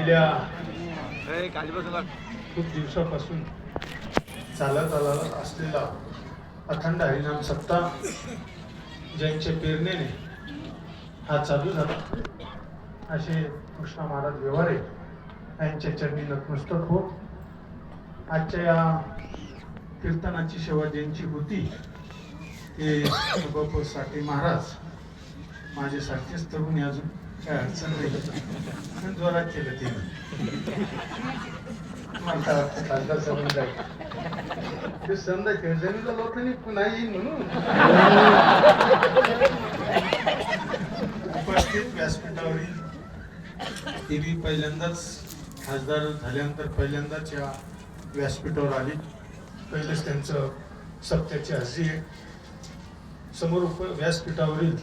गेल्या. खूप दिवसापासून चालत आला असलेला अखंड हरिनाम सत्ता ज्यांच्या प्रेरणेने हा चालू झाला. असे कृष्णा महाराज व्यवहारे यांच्या चरणी नतमस्तक हो आजच्या या कीर्तनाची सेवा ज्यांची होती ते साठे महाराज माझे सारखेच तरुण अजून. काय अडचण जोरात केलं ते. मला वाटतं ते संद खेळजणीला लोकांनी पुन्हा येईल म्हणून. उपस्थित व्यासपीठावरील देवी पहिल्यांदाच खासदार झाल्यानंतर पहिल्यांदाच या व्यासपीठावर आली. पहिलेच त्यांचं सत्याची हजी आहे. समोर उप व्यासपीठावरील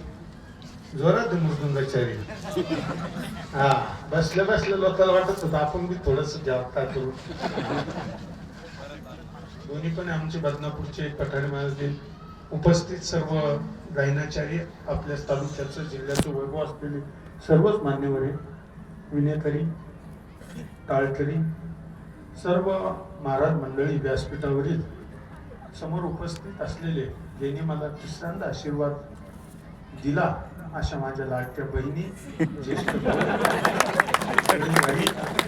जोरात मृदुंगाचारी हा बसल्या बसल्या लोकांना वाटत होतं आपण बी थोडस जागता करू. दोन्ही पण आमचे बदनापूरचे पठाणी महाराज उपस्थित सर्व गायनाचार्य आपल्या तालुक्याचं जिल्ह्याचं वैभव असलेले सर्वच मान्यवर आहे विनेकरी टाळकरी सर्व महाराज मंडळी व्यासपीठावरील समोर उपस्थित असलेले ज्यांनी मला तिसऱ्यांदा आशीर्वाद दिला अशा माझ्या लाडक्या बहिणी ज्येष्ठ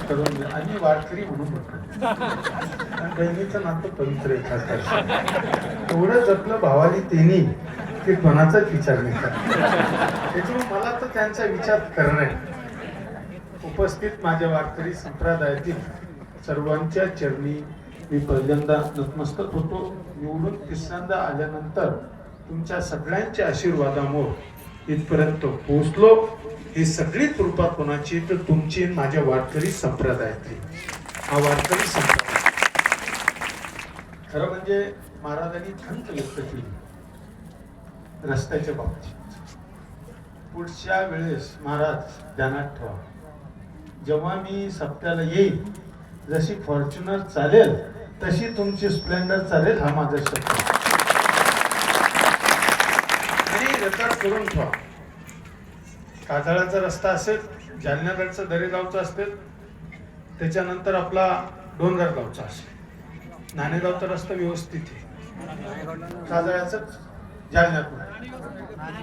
तरुण आणि वारकरी म्हणून म्हणतात बहिणीचं नातं पवित्र आहे एवढं जपलं भावाली त्यांनी की कोणाचाच विचार नाही त्याच्यामुळे मला तर त्यांचा विचार करणं आहे. उपस्थित माझ्या वारकरी संप्रदायातील सर्वांच्या चरणी मी पहिल्यांदा नतमस्तक होतो. निवडून तिसऱ्यांदा आल्यानंतर तुमच्या सगळ्यांच्या आशीर्वादामुळे इथपर्यंत पोहोचलो. ही सगळी कृपा कोणाची तर तुमची माझ्या वारकरी संप्रदायातली. हा वारकरी संप्रदाय. खरं म्हणजे महाराजांनी खंत व्यक्त केली. रस्त्याच्या बाबतीत. पुढच्या वेळेस महाराज ध्यानात ठेवा. जेव्हा मी सप्त्याला येईल जशी फॉर्च्युनर चालेल तशी तुमची स्प्लेंडर चालेल हा माझा शब्द. सरकार करून ठेवा. काजळाचा रस्ता असेल जालन्याकडचा दरेगावचा असेल त्याच्यानंतर आपला डोंगरगावचा असेल. नाणेगावचा रस्ता व्यवस्थित आहे. काजळाचं जालन्यातून.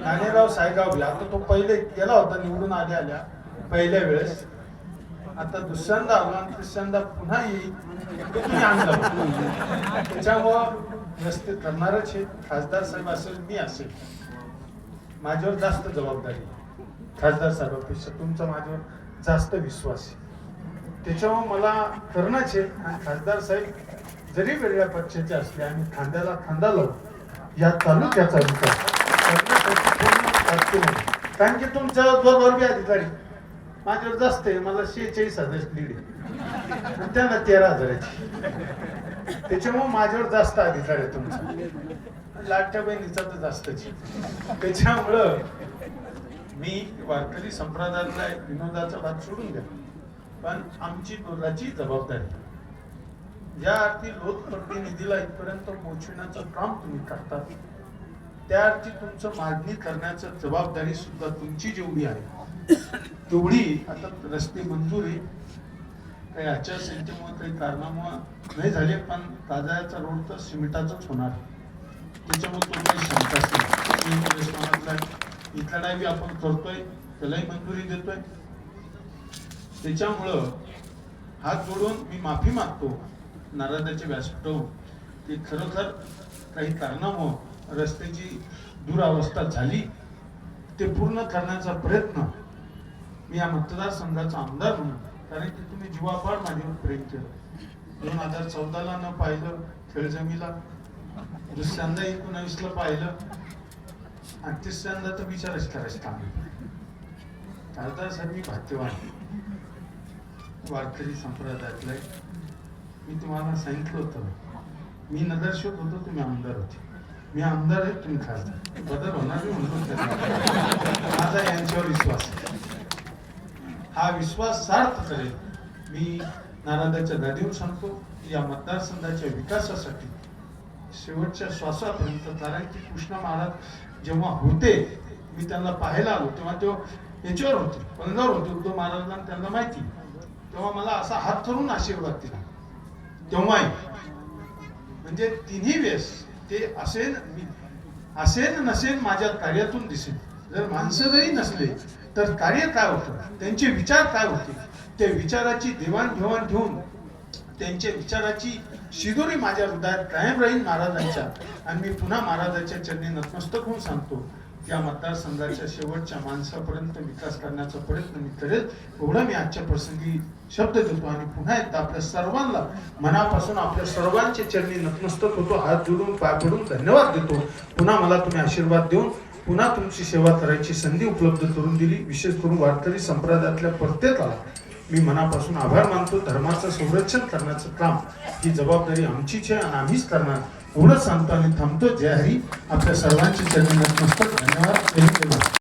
नाणेगाव सायगाव आता तो पहिले गेला होता निवडून आल्या आल्या पहिल्या वेळेस. आता दुसऱ्यांदा आला तिसऱ्यांदा पुन्हा येईल तुम्ही आणला. त्याच्यामुळं रस्ते करणारच हे खासदार साहेब असेल मी असेल. माझ्यावर जास्त जबाबदारी खासदार साहेबापेक्षा तुमचा माझ्यावर जास्त विश्वास आहे. त्याच्यामुळे मला करणंच आहे. आणि खासदार साहेब जरी वेगळ्या पक्षाचे असले आम्ही खांद्याला खांदा लावू या तालुक्याचा विकास कारण की तुमच्या बरोबर अधिकारी माझ्यावर जास्त आहे. मला शेहेचाळीस हजार लीड आहे. त्यांना तेरा हजाराची. त्याच्यामुळे माझ्यावर जास्त अधिकार आहे तुमचा. लाटच्या बहिणीचा तर जास्तच त्याच्यामुळं मी वारकरी संप्रदायातला एक विनोदाचा भाग सोडून द्या पण आमची दुधाची जबाबदारी ज्या अर्थी लोकप्रतिनिधीला इथपर्यंत पोहोचविण्याचं काम तुम्ही करता त्या अर्थी तुमचं मागणी करण्याचं जबाबदारी सुद्धा तुमची जेवढी आहे तेवढी आता रस्ते मंजुरी आहे. काही आचारसंहितेमुळे काही कारणामुळे नाही झाले पण ताजाचा रोड तर सिमेंटाचाच होणार त्याच्यामुळे तो काही शंकाच नाही मी बी आपण करतोय त्यालाही मंजुरी देतोय. त्याच्यामुळं हात जोडून मी माफी मागतो. नाराजाचे व्यासपीठ ते खरोखर काही कारणामुळं रस्त्याची दुरावस्था झाली ते पूर्ण करण्याचा प्रयत्न मी या मतदारसंघाचा आमदार म्हणून कारण की तुम्ही जीवापाड माझ्यावर प्रेम केलं. दोन हजार चौदाला न पाहिलं खेळजमीला दुसऱ्यांदा एकोणावीस ला पाहिलं आणि तिसऱ्यांदा तर विचारच करायचं काम खासदार साहेब मी भाग्यवान वारकरी संप्रदायातलं मी तुम्हाला सांगितलं होतं. मी नगरसेवक होतो तुम्ही आमदार होते. मी आमदार आहे तुम्ही खासदार. बदल होणार नाही म्हणतो माझा यांच्यावर विश्वास हा विश्वास सार्थ करेल. मी नारायणाच्या गादीवर सांगतो या मतदारसंघाच्या विकासासाठी शेवटच्या श्वासापर्यंत कारण की कृष्ण महाराज जेव्हा होते मी त्यांना पाहायला आलो तेव्हा तो याच्यावर होते पलंगावर होते उद्धव महाराजांना त्यांना माहिती. तेव्हा मला असा हात धरून आशीर्वाद दिला. तेव्हाही. म्हणजे तिन्ही वेळेस ते असेन मी असेन नसेन माझ्या कार्यातून दिसेल जर माणसं जरी नसले तर कार्य काय होतं? त्यांचे विचार काय होते? त्या विचाराची देवाणघेवाण घेऊन त्यांच्या विचाराची शिदोरी माझ्या हृदयात कायम राहील महाराजांच्या. आणि मी पुन्हा महाराजांच्या चरणी नतमस्तक होऊन सांगतो. या मतदारसंघाच्या शेवटच्या माणसापर्यंत विकास करण्याचा प्रयत्न मी करेल. एवढं मी आजच्या प्रसंगी शब्द देतो आणि पुन्हा एकदा आपल्या सर्वांना मनापासून आपल्या सर्वांचे चरणी नतमस्तक होतो. हात जोडून पाय पडून धन्यवाद देतो. पुन्हा मला तुम्ही आशीर्वाद देऊन पुन्हा तुमची सेवा करायची संधी उपलब्ध करून दिली. विशेष करून वारकरी संप्रदायातल्या प्रत्येकाला मी मनापासून आभार मानतो. धर्माचं संरक्षण करण्याचं काम ही जबाबदारी आमचीच आहे आणि आम्हीच करणार. एवढंच सांगतो आणि थांबतो. जय हरी. आपल्या सर्वांची चरणी नतमस्तक धन्यवाद.